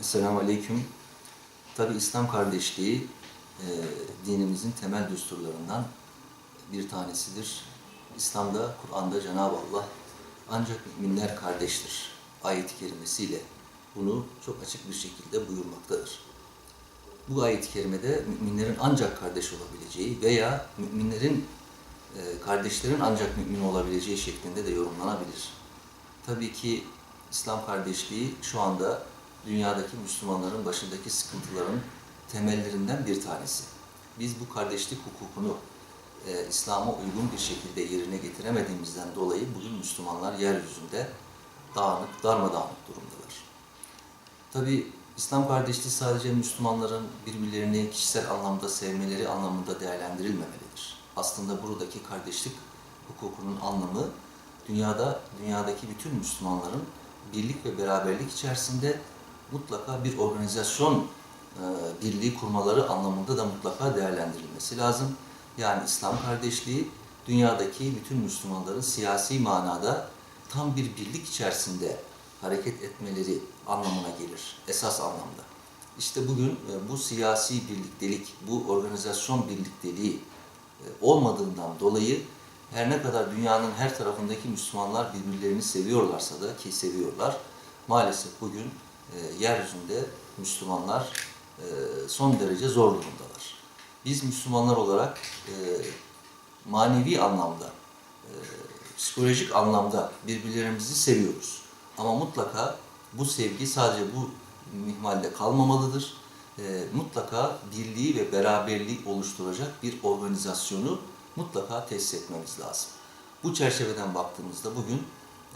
Esselamu Aleyküm. Tabi İslam kardeşliği e, dinimizin temel düsturlarından bir tanesidir. İslam'da, Kur'an'da Cenab-ı Allah ancak müminler kardeştir ayet-i kerimesiyle bunu çok açık bir şekilde buyurmaktadır. Bu ayet-i kerimede müminlerin ancak kardeş olabileceği veya müminlerin e, kardeşlerin ancak mümin olabileceği şeklinde de yorumlanabilir. Tabii ki İslam kardeşliği şu anda dünyadaki Müslümanların başındaki sıkıntıların temellerinden bir tanesi. Biz bu kardeşlik hukukunu e, İslam'a uygun bir şekilde yerine getiremediğimizden dolayı bugün Müslümanlar yeryüzünde dağınık, darmadağınık durumdalar. Tabi İslam kardeşliği sadece Müslümanların birbirlerini kişisel anlamda sevmeleri anlamında değerlendirilmemelidir. Aslında buradaki kardeşlik hukukunun anlamı dünyada dünyadaki bütün Müslümanların birlik ve beraberlik içerisinde mutlaka bir organizasyon e, birliği kurmaları anlamında da mutlaka değerlendirilmesi lazım. Yani İslam kardeşliği dünyadaki bütün Müslümanların siyasi manada tam bir birlik içerisinde hareket etmeleri anlamına gelir, esas anlamda. İşte bugün e, bu siyasi birliktelik, bu organizasyon birlikteliği e, olmadığından dolayı her ne kadar dünyanın her tarafındaki Müslümanlar birbirlerini seviyorlarsa da ki seviyorlar, maalesef bugün e, yeryüzünde Müslümanlar e, son derece zor durumdalar. Biz Müslümanlar olarak e, manevi anlamda, e, psikolojik anlamda birbirlerimizi seviyoruz. Ama mutlaka bu sevgi sadece bu mihmalde kalmamalıdır. Mutlaka birliği ve beraberliği oluşturacak bir organizasyonu mutlaka tesis etmemiz lazım. Bu çerçeveden baktığımızda bugün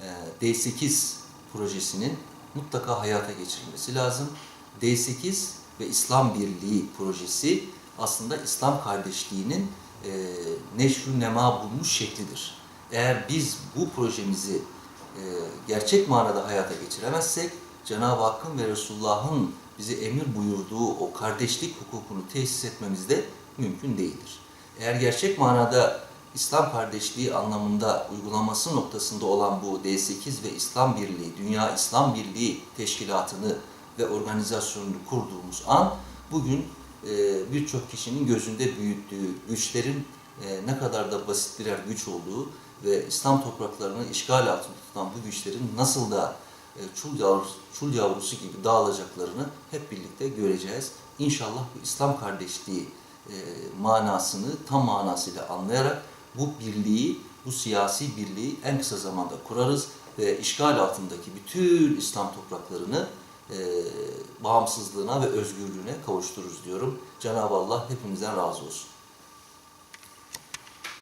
e, D8 projesinin mutlaka hayata geçirilmesi lazım. D8 ve İslam Birliği projesi aslında İslam kardeşliğinin e, neşrü nema bulmuş şeklidir. Eğer biz bu projemizi e, gerçek manada hayata geçiremezsek Cenab-ı Hakk'ın ve Resulullah'ın bize emir buyurduğu o kardeşlik hukukunu tesis etmemiz de mümkün değildir. Eğer gerçek manada İslam kardeşliği anlamında uygulaması noktasında olan bu D8 ve İslam Birliği, Dünya İslam Birliği teşkilatını ve organizasyonunu kurduğumuz an bugün e, birçok kişinin gözünde büyüttüğü güçlerin e, ne kadar da basit birer güç olduğu ve İslam topraklarını işgal altında tutan bu güçlerin nasıl da e, çul, yavrusu, çul yavrusu gibi dağılacaklarını hep birlikte göreceğiz. İnşallah bu İslam kardeşliği manasını tam manasıyla anlayarak bu birliği, bu siyasi birliği en kısa zamanda kurarız ve işgal altındaki bütün İslam topraklarını e, bağımsızlığına ve özgürlüğüne kavuştururuz diyorum. Cenab-ı Allah hepimizden razı olsun.